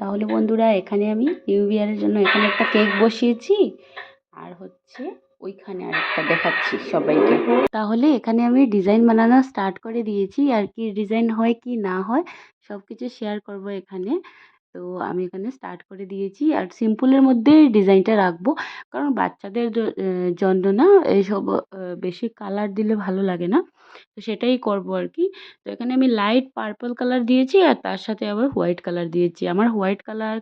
তাহলে বন্ধুরা, এখানে আমি নিউ ইয়ারের জন্য এখানে একটা কেক বসিয়েছি। আর হচ্ছে ওইখানে আরেকটা দেখাচ্ছি সবাইকে। তাহলে এখানে আমি ডিজাইন বানানো স্টার্ট করে দিয়েছি। আর কি ডিজাইন হয়, কি না হয় সব কিছু শেয়ার করব এখানে। তো আমি এখানে স্টার্ট করে দিয়েছি। আর সিম্পলের মধ্যে ডিজাইনটা রাখব। কারণ বাচ্চাদের জন্য না এইসব বেশি কালার দিলে ভালো লাগে না। তো সেটাই করব আর কি তো এখানে আমি লাইট পার্পল কালার দিয়েছি আর তার সাথে আবার হোয়াইট কালার দিয়েছি। আমার হোয়াইট কালার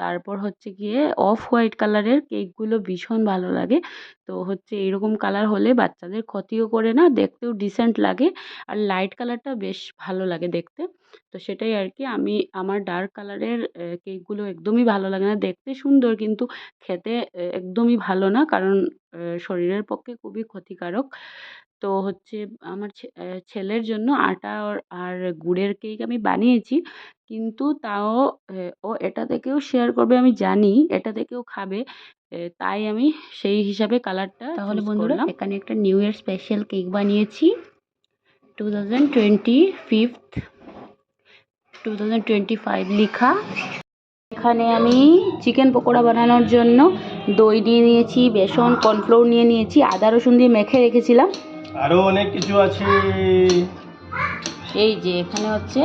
তারপর হচ্ছে গিয়ে অফ হোয়াইট কালারের কেকগুলো ভীষণ ভালো লাগে। তো হচ্ছে এরকম কালার হলে বাচ্চাদের ক্ষতিও করে না, দেখতেও ডিসেন্ট লাগে আর লাইট কালারটা বেশ ভালো লাগে দেখতে। তো সেটাই আর কি আমি আমার ডার্ক কালারের কেকগুলো একদমই ভালো লাগে না। দেখতে সুন্দর কিন্তু খেতে একদমই ভালো না কারণ শরীরের পক্ষে খুবই ক্ষতিকারক। তো হচ্ছে আমার ছেলের জন্য আটা আর আর গুড়ের কেক আমি বানিয়েছি। কিন্তু তাও ও এটা থেকেও শেয়ার করবে আমি জানি এটা থেকেও খাবে। তাই আমি সেই হিসাবে কালারটা তাহলে বন্ধুরা এখানে একটা নিউ ইয়ার স্পেশাল কেক বানিয়েছি। Two thousand twenty fifth two thousand twenty five লেখা। এখানে আমি চিকেন পকোড়া বানানোর জন্য দই নিয়ে নিয়েছি বেসন কর্নফ্লোর নিয়ে নিয়েছি আদা রসুন দিয়ে মেখে রেখেছিলাম। আরও অনেক কিছু আছে। এই যে এখানে হচ্ছে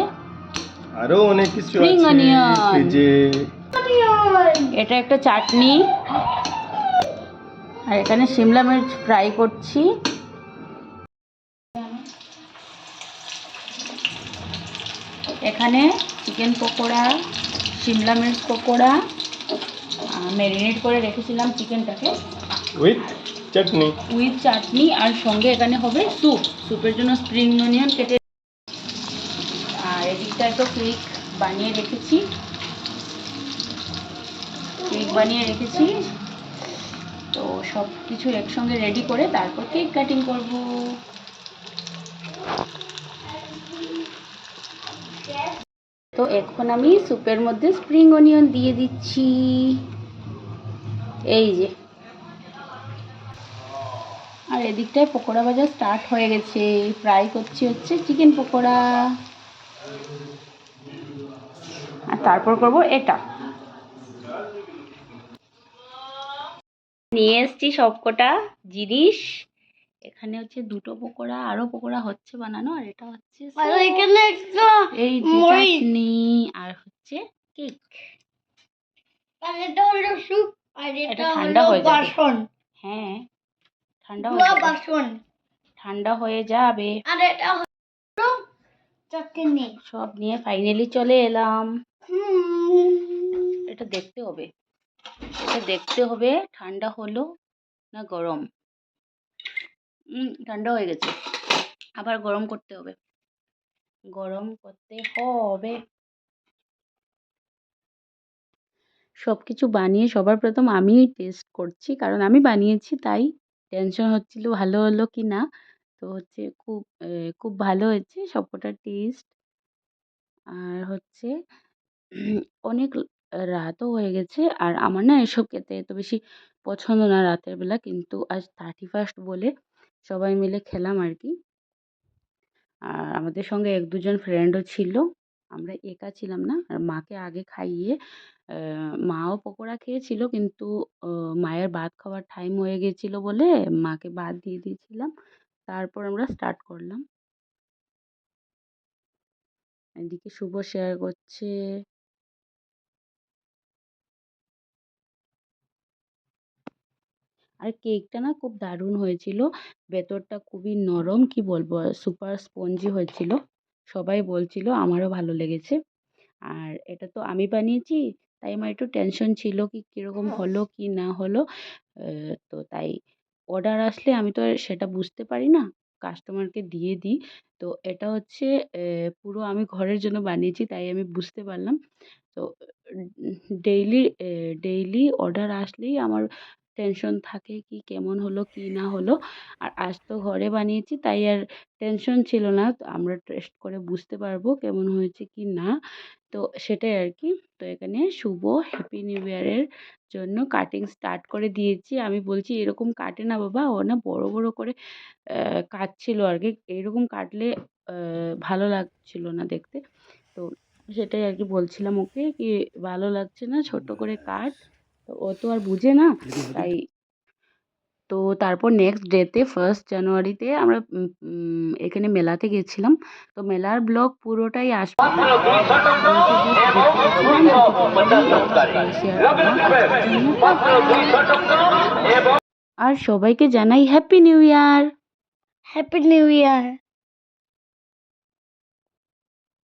আরও অনেক কিছু আছে এটা একটা চাটনি। আর এখানে শিমলা মির্চ ফ্রাই করছি। এখানে চিকেন পকোড়া শিমলা মির্চ পকোড়া ম্যারিনেট করে রেখেছিলাম চিকেনটাকে উইথ চাটনি। উইথ চাটনি আর সঙ্গে এখানে হবে স্যুপ। স্যুপের জন্য স্প্রিং অনিয়ন কেটে আর এদিকটায় তো কেক বানিয়ে রেখেছি। কেক বানিয়ে রেখেছি। তো সব কিছু একসঙ্গে রেডি করে তারপর কেক কাটিং করব। তো এখন আমি স্যুপের মধ্যে স্প্রিং অনিয়ন দিয়ে দিচ্ছি। এই যে। আর এদিকটায় পকোড়া ভাজা স্টার্ট হয়ে গেছে। ফ্রাই করছি হচ্ছে চিকেন পকোড়া। আর তারপর করব এটা। নিয়ে এসছি সবকটা জিনিস। এখানে হচ্ছে দুটো পকোড়া আরও পকোড়া হচ্ছে বানানো আর এটা হচ্ছে। এই যে চাটনি আর হচ্ছে কেক এটা ঠান্ডা হয়ে যাবে। হ্যাঁ। ঠান্ডা হয়ে যাবে। ঠান্ডা হয়ে যাবে। আর এটা চাটনি। সব নিয়ে ফাইনালি চলে এলাম। এটা দেখতে হবে। এটা দেখতে হবে ঠান্ডা হলো না গরম। ঠান্ডা হয়ে গেছে। আবার গরম করতে হবে। গরম করতে হবে। সব কিছু বানিয়ে সবার প্রথম আমিই টেস্ট করছি কারণ আমি বানিয়েছি তাই টেনশন হচ্ছিল ভালো হলো কি না তো হচ্ছে খুব খুব ভালো হয়েছে সবকটা টেস্ট। আর হচ্ছে অনেক রাতও হয়ে গেছে। আর আমার না এসব খেতে এত বেশি পছন্দ না রাতের বেলা, কিন্তু আজ থার্টি ফার্স্ট বলে সবাই মিলে খেলাম আর কি। আর আমাদের সঙ্গে এক দুজন ফ্রেন্ডও ছিল। আমরা একা ছিলাম না। আর মাকে আগে খাইয়ে মাও পকোড়া খেয়েছিল কিন্তু মায়ের ভাত খাওয়ার টাইম হয়ে গেছিল বলে মাকে ভাত দিয়ে দিয়েছিলাম। তারপর আমরা স্টার্ট করলাম। এদিকে শুভ শেয়ার করছে। আর কেকটা না খুব দারুণ হয়েছিল। ভেতরটা খুবই নরম, কি বলব সুপার স্পঞ্জি হয়েছিল। সবাই বলছিল আমারও ভালো লেগেছে। আর এটা তো আমি বানিয়েছি তাই আমার একটু টেনশন ছিল কি কীরকম হলো কি না হলো। তো তাই অর্ডার আসলে আমি তো আর সেটা বুঝতে পারি না কাস্টমারকে দিয়ে দিই। তো এটা হচ্ছে পুরো আমি ঘরের জন্য বানিয়েছি তাই আমি বুঝতে পারলাম। তো ডেইলি ডেইলি অর্ডার আসলেই আমার টেনশন থাকে কি কেমন হলো, কি না হলো। আর আজ তো ঘরে বানিয়েছি, তাই আর টেনশন ছিল না। তো আমরা টেস্ট করে বুঝতে পারব কেমন হয়েছে, কি না। তো সেটাই আর কি। তো এখানে শুভ হ্যাপি নিউ ইয়ারের জন্য কাটিং স্টার্ট করে দিয়েছি। আমি বলছি, এরকম কাটে না বাবা। ও না বড় বড় করে কাটছিল আর কি। এরকম কাটলে ভালো লাগছিল না দেখতে। তো সেটাই আর কি বলছিলাম ওকে, কি ভালো লাগছে না? ছোট করে কাট। তো ও তো আর বুঝে না, তাই তো তারপর নেক্সট ডেতে ফার্স্ট জানুয়ারিতে আমরা এখানে মেলাতে গেছিলাম। তো মেলার ব্লগ পুরোটাই আসবে। আর সবাইকে জানাই happy new year happy new year